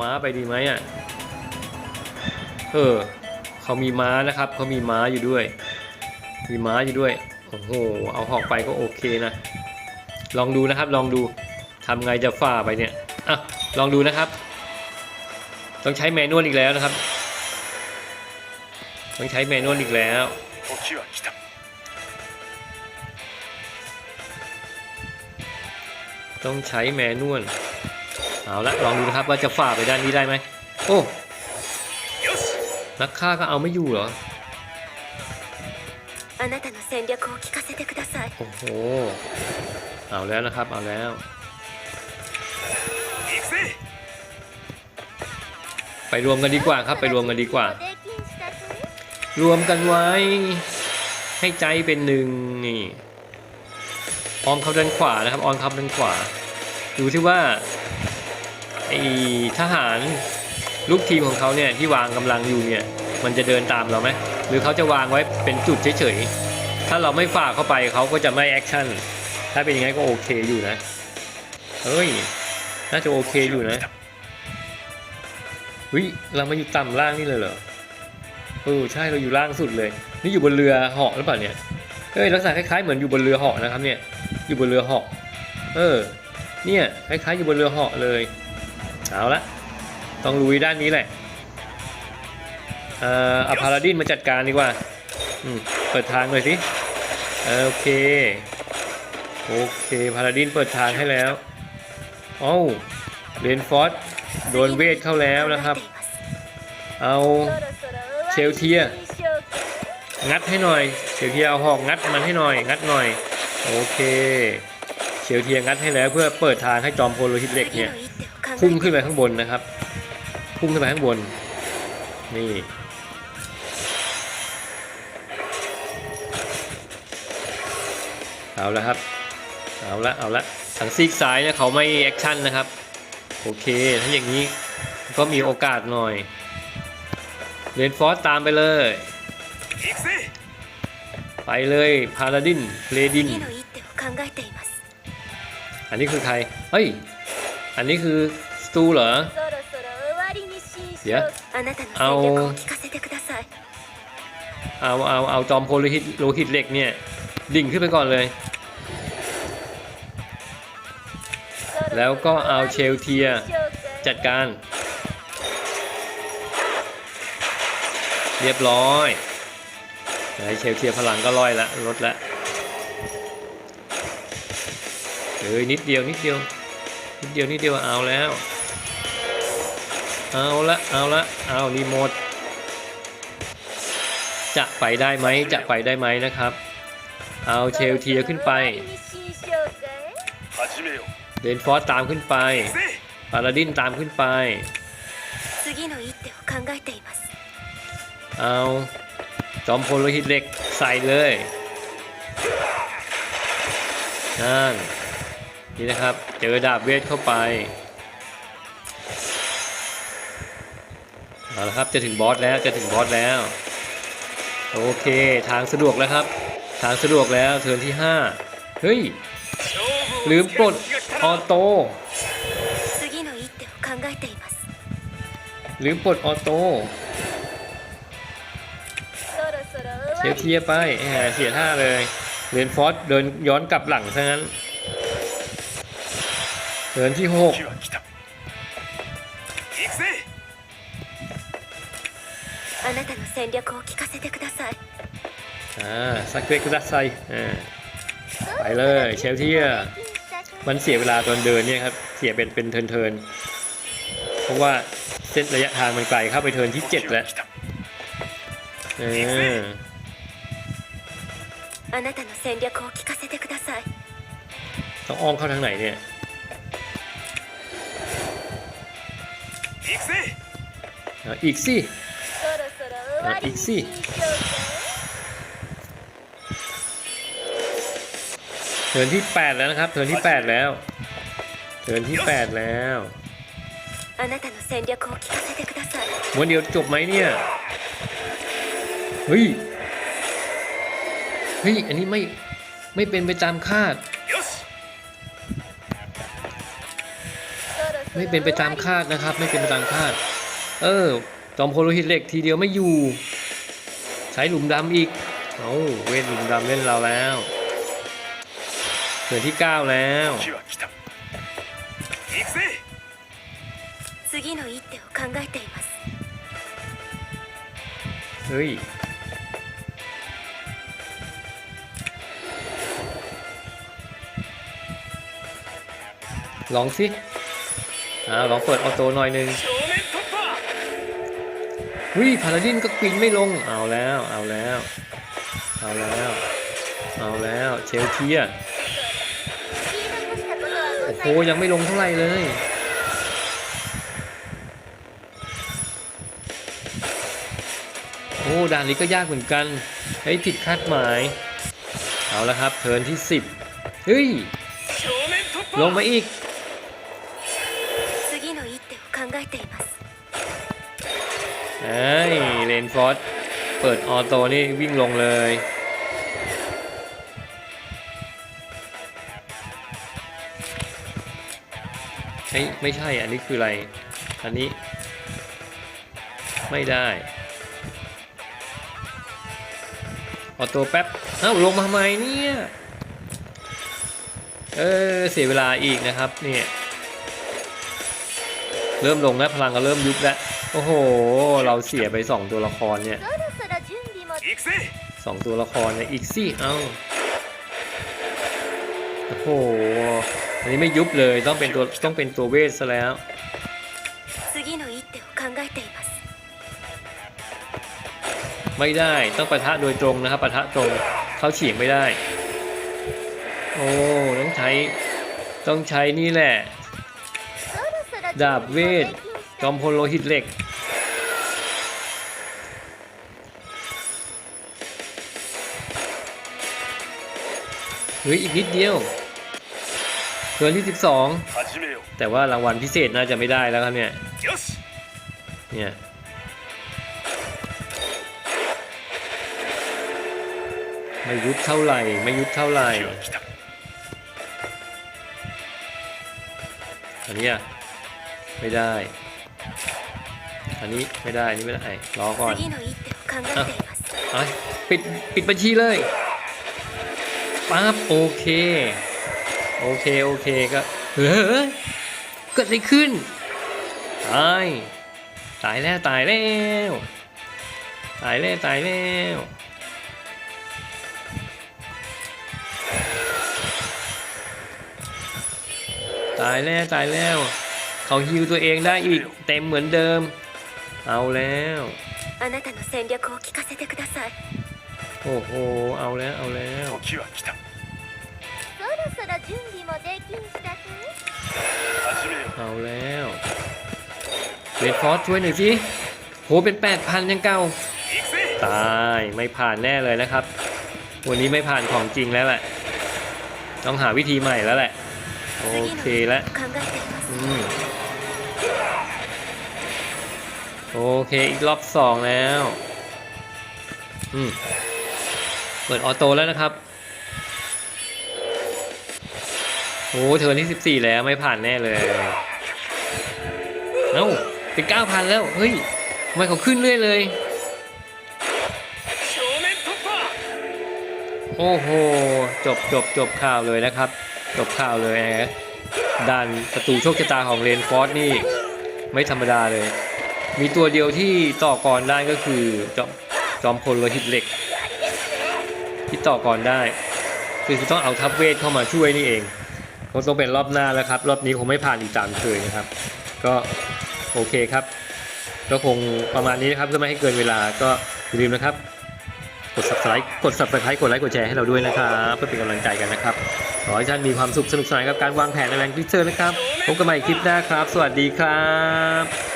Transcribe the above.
ม้าไปดีไหมอะ เออ เขามีม้านะครับ เขามีม้าอยู่ด้วย มีม้าอยู่ด้วย โอ้โห เอาหอกไปก็โอเคนะ ลองดูนะครับ ลองดูทำไงจะฝ่าไปเนี่ย อะ ลองดูนะครับ ต้องใช้แมนวลอีกแล้วนะครับ ต้องใช้แมนวลอีกแล้วต้องใช้แมนวล เอาละลองดูนะครับว่าจะฝ่าไปด้านนี้ได้ไหมโอ้นักฆ่าก็เอาไม่อยู่เหรอโอ้โหเอาแล้วนะครับเอาแล้วไปรวมกันดีกว่าครับไปรวมกันดีกว่า รวมกันไว้ ให้ใจเป็นหนึ่งนี่ออมคำด้านขวานะครับออมคำด้านขวา ดูที่ว่า ไอทหารลูกทีมของเขาเนี่ยที่วางกำลังอยู่เนี่ยมันจะเดินตามเราไหมหรือเขาจะวางไว้เป็นจุดเฉยๆถ้าเราไม่ฝ่าเข้าไปเขาก็จะไม่แอคชั่นถ้าเป็นอย่างนั้นก็โอเคอยู่นะเฮ้ยน่าจะโอเคอยู่นะวิเรามาอยู่ต่ำล่างนี่เลยเหรอเออใช่เราอยู่ล่างสุดเลย นี่อยู่บนเรือเหาะหรือเปล่าเนี่ยเอ้ยลักษณะคล้ายๆเหมือนอยู่บนเรือเหาะนะครับเนี่ยอยู่บนเรือเหาะเออเนี่ยคล้ายๆอยู่บนเรือเหาะเลย เอาละต้องลุยด้านนี้แหละเอ่ออาพาราดินมาจัดการดีกว่าอืมเปิดทางเลยสิโอเค โอเคพาราดินเปิดทางให้แล้วเอ้าเรนฟอร์ดโดนเวทเข้าแล้วนะครับ เอาเชลเทีย งัดให้หน่อยเชลเทียเอาหอกงัดมันให้หน่อย งัดหน่อย โอเค เชลเทียงัดให้แล้วเพื่อเปิดทางให้จอมพลโลหิตเหล็กเนี่ย พุ่งขึ้นไปข้างบนนะครับ พุ่งขึ้นไปข้างบน นี่ เอาละครับ เอาละ เอาละทางซีกซ้ายเนี่ยเขาไม่แอคชั่นนะครับ โอเค ถ้าอย่างนี้ก็มีโอกาสหน่อยเรนฟอร์ตามไปเลย ไปเลยพาลาดินเรดิน อันนี้คือใคร เฮ้ย อันนี้คือ สตูเหรอ เดี๋ยเอา เอา เอา เอาจอมโพลโลหิตโลหิตเหล็กเนี่ย ดิ่งขึ้นไปก่อนเลย แล้วก็เอาเชลเทียจัดการ เรียบร้อยไหนเชลเทียพลังก็ลอยละลดละเฮ้ยนิดเดียวนิดเดียวนิดเดียวนิดเดียวเอาแล้ว เอาละเอาละเอารีโมทจะไปได้ไหมจะไปได้ไหมนะครับ เอาเชลเทียขึ้นไป เดนฟอสตามขึ้นไปปาราดินตามขึ้นไป เอาจอมพลโลหิตเหล็กใส่เลยนั่นนี่นะครับ เจอดาบเวทเข้าไป เอาละครับจะถึงบอสแล้วจะถึงบอสแล้ว โอเคทางสะดวกแล้วครับ ทางสะดวกแล้วเทิร์นที่ 5 เฮ้ย ลืมลดออโต้ลืมลดออโต้เทียเทียไปเสียท่าเลยเรนฟอสเดินย้อนกลับหลังซะงั้นเทิร์นที่ 6あなたの戦略を聞かせてください6อ่าสักเวกกุดัสไซอ่าไปเลยเชลเทียร์มันเสียเวลาตอนเดินเนี่ยครับ เสียเป็นเป็นเทินเทินๆเพราะว่าเส้นระยะทางมันไกลเข้าไปเทินที่ 7 แล้ว 時は来た เออ あなたの戦略を聞かせてください ต้องอ้อมเข้าทางไหนเนี่ย 行くぜ อ่ะอีกสิ そろ ปอีกสิเทินที่ 8 แล้วนะครับ เทินที่ 8 แล้ว เทินที่ 8 แล้ววันเดียวจบไหมเนี่ย เฮ้ย เฮ้ย อันนี้ไม่ ไม่เป็นไปตามคาด ไม่เป็นไปตามคาดนะครับ ไม่เป็นไปตามคาด เออ จอมพลโลหิตเหล็กทีเดียวไม่อยู่ ใช้หลุมดำอีก เอาเวทหลุมดำเล่นเราแล้วเหือที่ 9 แล้วเฮ้ยลองสิอ่าลองเปิดออโต้หน่อยนึง วิพาราดินก็ปีนไม่ลง เอาแล้ว เอาแล้ว เอาแล้ว เอาแล้วเชลเทียโอ้โหยังไม่ลงเท่าไหร่เลยโอ้ด่านนี้ก็ยากเหมือนกันเฮ้ยผิดคาดหมาย เอาแล้วครับเทินที่ 10 เฮ้ย ลงมาอีก ไอ้เลนฟอสเปิดออโต้นี่วิ่งลงเลยเฮ้ยไม่ใช่อันนี้คืออะไร อันนี้ ไม่ได้ ออโต้แป๊บเอ้าลงมาทำไมเนี่ย เออเสียเวลาอีกนะครับเนี่ย เริ่มลงแล้วพลังก็เริ่มยุบแล้ว โอ้โห เราเสียไป 2 ตัวละครเนี่ยสองตัวละครเนี่ยอีกซี่เอ้าโอ้โห อันนี้ไม่ยุบเลยต้องเป็นตัวต้องเป็นตัวเวทซะแล้วไม่ได้ต้องปะทะโดยตรงนะครับปะทะตรงเขาเฉียงไม่ได้ โอ้ต้องใช้ต้องใช้นี่แหละ ดาบเวท จอมพลโลหิตเหล็ก เฮ้ย อีกนิดเดียวเทิร์นที่ 12 แต่ว่ารางวัลพิเศษน่าจะไม่ได้แล้วครับเนี่ย เนี่ยไม่ยุดเท่าไหร่ ไม่ยุดเท่าไหร่ อันนี้ไม่ได้ อันนี้ไม่ได้อันนี้ไม่ได้รอก่อนเอาปิดปิดบัญชีเลยปั๊บโอเค โอเค โอเคก็เฮ้ยเกิดอะไรขึ้นตายตายแล้วตายแล้วตายแล้วตายแล้วตายแล้วตายแล้ว เขาฮิวตัวเองได้อีกเต็มเหมือนเดิม เอาแล้วโอ้โหเอาแล้วเอาแล้วเอาแล้วเรดฟอสช่วยหน่อยสิโหเป็น 8,000 ยังเก่า ตายไม่ผ่านแน่เลยนะครับ วันนี้ไม่ผ่านของจริงแล้วแหละ ต้องหาวิธีใหม่แล้วแหละ โอเคแล้วโอเค อีกรอบสองแล้ว อืม เปิดออโต้แล้วนะครับโอ้เธอที่สิบสี่แล้วไม่ผ่านแน่เลย เอ้าเป็นเก้าพันแล้ว เฮ้ยทำไมเขาขึ้นเรื่อยเลย โอ้โห จบจบจบข่าวเลยนะครับ จบข่าวเลยนะด่านประตูโชคชะตาของเรนฟอร์ดนี่ไม่ธรรมดาเลย มีตัวเดียวที่ต่อกรได้ก็คือจอมจอมพลโลหิตเหล็ก ที่ต่อกรได้ คือต้องเอาทัพเวทเข้ามาช่วยนี่เองคงต้องเป็นรอบหน้าแล้วครับ รอบนี้คงไม่ผ่านอีกตามเคยนะครับ ก็โอเคครับ ก็คงประมาณนี้นะครับเพื่อไม่ให้เกินเวลาก็อย่าลืมนะครับ กด subscribe กด subscribe กดไลค์กดแชร์ให้เราด้วยนะครับ เพื่อเป็นกำลังใจกันนะครับ อให้ท่านมีความสุขสนุกสนานกับการวางแผนในแรงพิเศษนะครับ พบกันใหม่คลิปหน้าครับ สวัสดีครับ